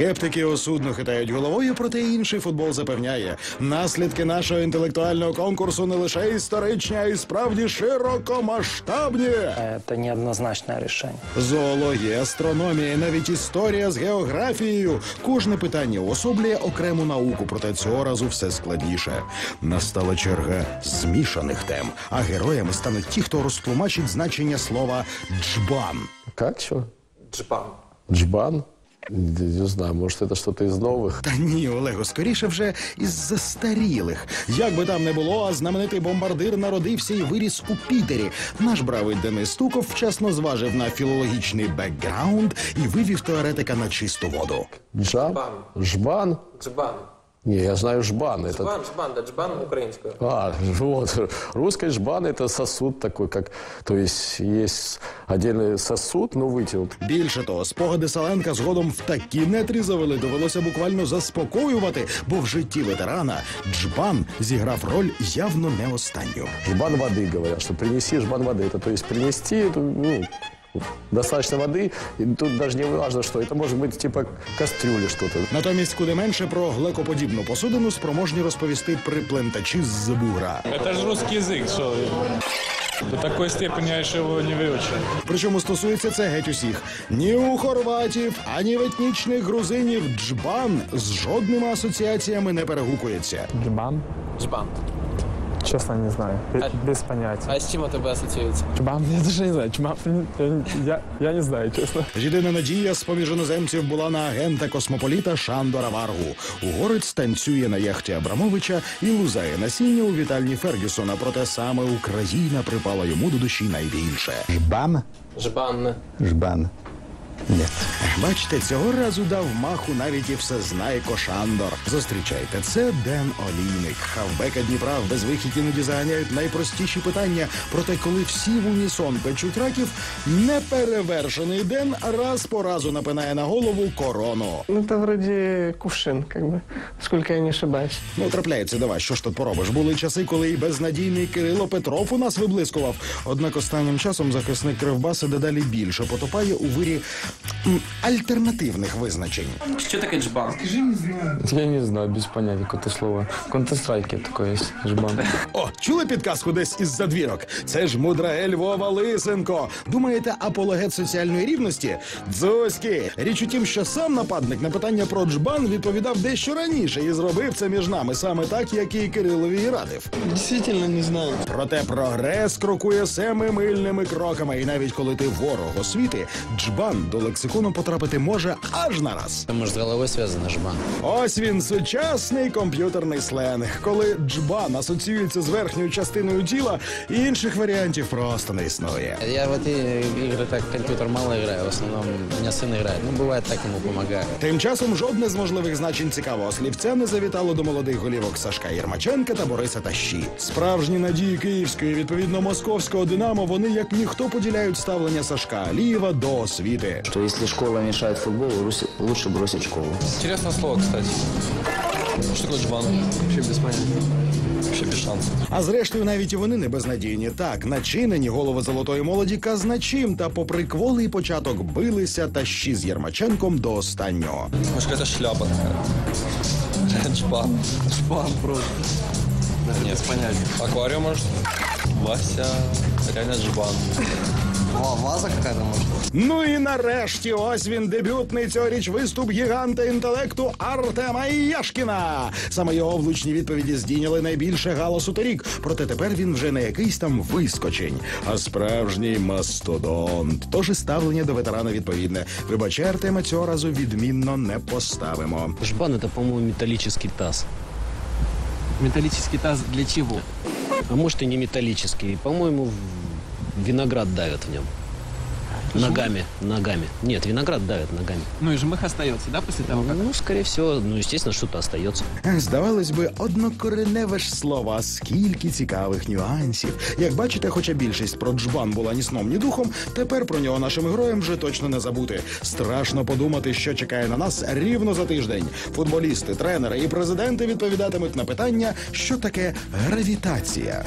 Скептики осудно хитають головою, проте інший футбол запевняє. Наслідки нашого інтелектуального конкурсу не лише історичні, а й справді широкомасштабні. Это неоднозначное решение. Зоологія, астрономія, навіть історія з географією. Кожне питання уособлює окрему науку, проте цього разу все складніше. Настала черга змішаних тем, а героями стануть ті, хто розтлумачить значення слова джбан. Как что? Джпан. Джбан? Не, не знаю, може, це щось із нових. Та ні, Олего, скоріше вже із застарілих. Як би там не було, а знаменитий бомбардир народився і виріс у Пітері. Наш бравий Денис Стуков вчасно зважив на філологічний бекграунд і вивів теоретика на чисту воду. Джаб? Жбан. Жбан? Джбан. Не, я знаю жбан. Это... Джбан, джбан, да, джбан українською. А, вот. Русский жбан это сосуд такой, как... То есть есть отдельный сосуд, но вытянут. Більше того, спогади Саленка згодом в такі нетрі завели, довелося буквально заспокоювати, бо в житті ветерана Джбан зіграв роль явно не останню. Жбан воды, говорят, что принеси жбан воды. Это то есть принести, это, ну, достаточно воды. И тут даже не важно, что. Это может быть типа кастрюли что-то. Натомість куди менше про глекоподібну посудину спроможні розповісти приплентачі з бугра. Это же русский язык, что до такой степени я еще его не выучил. Причому стосується це геть усіх. Ні у хорватів, ані в етнічних грузинів джбан з жодними асоціаціями не перегукується. Джбан? Джбан. Честно, не знаю. Бе- А- Без понятия. А з чим у тебе асоціюється? Джбан? Я даже не знаю. Джбан? Я, я, я не знаю, честно. Єдина надія з поміж іноземців була на агента космополіта Шандора Варгу. Угорець танцює на яхті Абрамовича і лузає насіння у вітальні Фергюсона. Проте саме Україна припала йому до душі найбільше. Жбан? Жбан. Жбан. Нет. Бачите, цього разу дав маху навіть і всезнайко Шандор. Зустрічайте, це Ден Олійник. Хавбека Дніпра в безвихідь іноді заганяють найпростіші питання. Проте, коли всі в унісон печуть раків, неперевершений Ден раз по разу напинає на голову корону. Ну, это вроде кувшин, как бы, сколько я не ошибаюсь. Ну, трапляється до вас, що ж тут поробиш? Були часи, коли і безнадійний Кирило Петров у нас виблискував. Однак останнім часом захисник Кривбаса дедалі більше потопає у вирі альтернативних визначень. Що таке джбан? Скажи, не знаю. Я не знаю, без понятия, какое-то слово. В Counter-Strike такое. Жбан. О, чули підказку десь із задвірок? Це ж мудраель Вова Лисенко. Думаєте, апологет соціальної рівності? Дзузьки. Річ у тім, що сам нападник на питання про джбан відповідав дещо раніше і зробив це між нами саме так, як і Кирилові і радив. Действительно не знаю. Проте прогрес крокує семимильними кроками, і навіть коли ти ворог освіти, джбан до лексикону потрапити може аж на раз. Там может с головой связано жбан. Ось він сучасний комп'ютерний сленг. Коли джбан асоціюється з верхньою частиною тіла, інших варіантів просто не існує. Я в эти игры так компьютер мало играю, в основном у меня сын играет. Ну, бывает так ему помогаю. Тим часом жодне з можливих значень цікавого слівця не завітало до молодих голівок Сашка Єрмаченка та Бориса Тащі. Справжні надії київської, відповідно московського динамо, вони як ніхто поділяють ставлення Сашка Алієва до освіти. что если школа мешает футболу, лучше бросить школу. Интересное слово, кстати. Что такое джбан? Вообще без понятия. Вообще без шансов. А зрештою, навіть і вони не безнадійні. Так, начинені голови золотої молоді казначим, та попри кволий початок билися тащі з Єрмаченком до останнього. Может, какая-то шляпа такая. Джбан. Джбан просто. Нет, без понятия. Аквариум, может? Вася. Реально джбан. ваза какая-то может? Ну і нарешті, ось він дебютний цьогоріч виступ гіганта інтелекту Артема Яшкіна. Саме його влучні відповіді здійняли найбільше галасу торік. Проте тепер він вже не якийсь там вискочень, а справжній мастодонт. Тож і ставлення до ветерана відповідне. Вибачай, Артема цього разу відмінно не поставимо. Жбан это, по-моему, металлический таз. Металічний таз для чого? А может и не металлический. По-моему, в- виноград давят в нем. Ногами, ногами. Нет, виноград давят ногами. Ну і жмих остається, да, після того, як? Ну, скорее всего, ну, естественно, что-то остается. Здавалось би, однокореневе ж слово, а скільки цікавих нюансів. Як бачите, хоча більшість про джбан була ні сном, ні духом, тепер про нього нашим героям вже точно не забути. Страшно подумати, що чекає на нас рівно за тиждень. Футболісти, тренери і президенти відповідатимуть на питання, що таке гравітація.